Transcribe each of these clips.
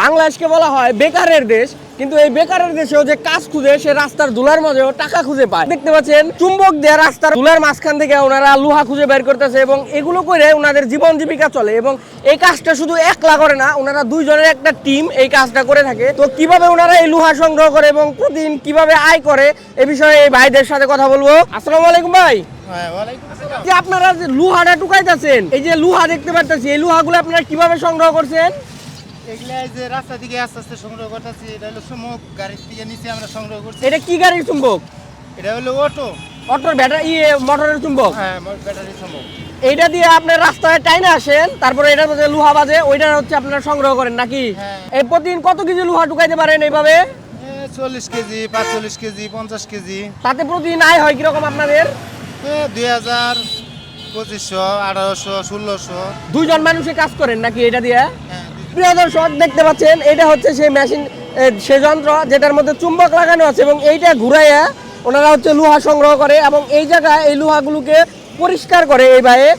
বাংলাদেশকে বলা হয় বেকারের দেশ কিন্তু এই বেকারের দেশেও যে কাজ খুঁজে সে রাস্তার ধুলার মাঝেও টাকা খুঁজে পায়। দেখতে পাচ্ছেন চুম্বক দিয়ে রাস্তার ধুলার মাঝখান থেকে ওনারা লোহা খুঁজে বের করতেছে এবং এগুলো করে ওনাদের জীবন জীবিকা চলে এবং এই কাজটা শুধু একলা করে না ওনারা দুইজনের একটা টিম এই কাজটা করে থাকে। তো কীভাবে ওনারা এই লোহা সংগ্রহ করে এবং প্রতিদিন কীভাবে আয় করে এ বিষয়ে এই ভাইদের সাথে কথা বলব। আসসালামু আলাইকুম ভাই। হ্যাঁ আপনারা যে লোহাটা টুকাইতেছেন এই যে লোহা দেখতে পাচ্ছেন এই লোহাগুলো আপনারা কীভাবে সংগ্রহ করছেন? এগুলা যে রাস্তা থেকে আস্তে আস্তে সংগ্রহ করতেছি এটা হলো সমুখ গাড়ির থেকে নিচে আমরা সংগ্রহ করছি। এটা কি গাড়ির চুম্বক? এটা হলো অটো। অটোর ব্যাটারি ইয়ে মোটরের চুম্বক? হ্যাঁ ব্যাটারি সমুখ এইটা দিয়ে আপনার রাস্তায় টাইনে আসেন তারপরে এটার মধ্যে লোহা বাজে ওইটা হচ্ছে আপনারা সংগ্রহ করেন নাকি? হ্যাঁ। এই প্রতিদিন কত কেজি লোহা ঢুকাইতে পারেন এইভাবে? চল্লিশ কেজি পাঁচচল্লিশ কেজি পঞ্চাশ কেজি। তাতে প্রতিদিন আয় হয় কীরকম আপনাদের? দুই হাজার পঁচিশশো আঠারোশো ষোলোশো। দুইজন মানুষে কাজ করেন নাকি এটা দিয়ে? হ্যাঁ। প্রিয় দর্শক, দেখতে পাচ্ছেন, এটা হচ্ছে সেই মেশিন সে যন্ত্র যেটার মধ্যে চুম্বক লাগানো আছে এবং এইটা ঘুরাইয়া ওনারা হচ্ছে লোহা সংগ্রহ করে এবং এই জায়গায় এই লোহাগুলোকে পরিষ্কার করে এই ভাইয়ে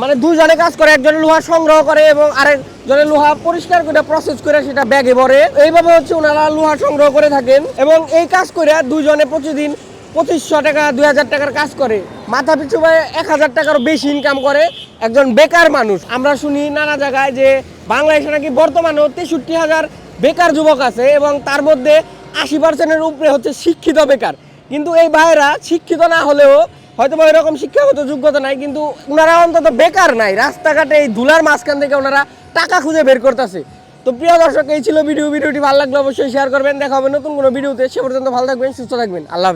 মানে দুজনে কাজ করে, একজনে লোহা সংগ্রহ করে এবং আরেকজনে লোহা পরিষ্কার করে প্রসেস করে সেটা ব্যাগে ভরে। এইভাবে হচ্ছে ওনারা লোহা সংগ্রহ করে থাকেন এবং এই কাজ করে দুজনে প্রতিদিন পঁচিশশো টাকা, দুই হাজার টাকার কাজ করে। মাথা পিছু এক হাজার টাকার বেশি ইনকাম করে একজন বেকার মানুষ। আমরা শুনি নানা জায়গায় যে বাংলাদেশে নাকি বর্তমানেও তেষট্টি হাজার বেকার যুবক আছে এবং তার মধ্যে আশি পার্সেন্টের উপরে হচ্ছে শিক্ষিত বেকার। কিন্তু এই ভাইয়েরা শিক্ষিত না হলেও হয়তো বা এরকম শিক্ষাগত যোগ্যতা নাই, কিন্তু ওনারা অন্তত বেকার নাই। রাস্তাঘাটে এই ধুলার মাঝখান থেকে ওনারা টাকা খুঁজে বের করতেছে। তো প্রিয় দর্শক, এই ছিল ভিডিও। ভিডিওটি ভালো লাগলে অবশ্যই শেয়ার করবেন। দেখা হবে নতুন কোনো ভিডিওতে। সে পর্যন্ত ভালো থাকবেন, সুস্থ থাকবেন। আল্লাহ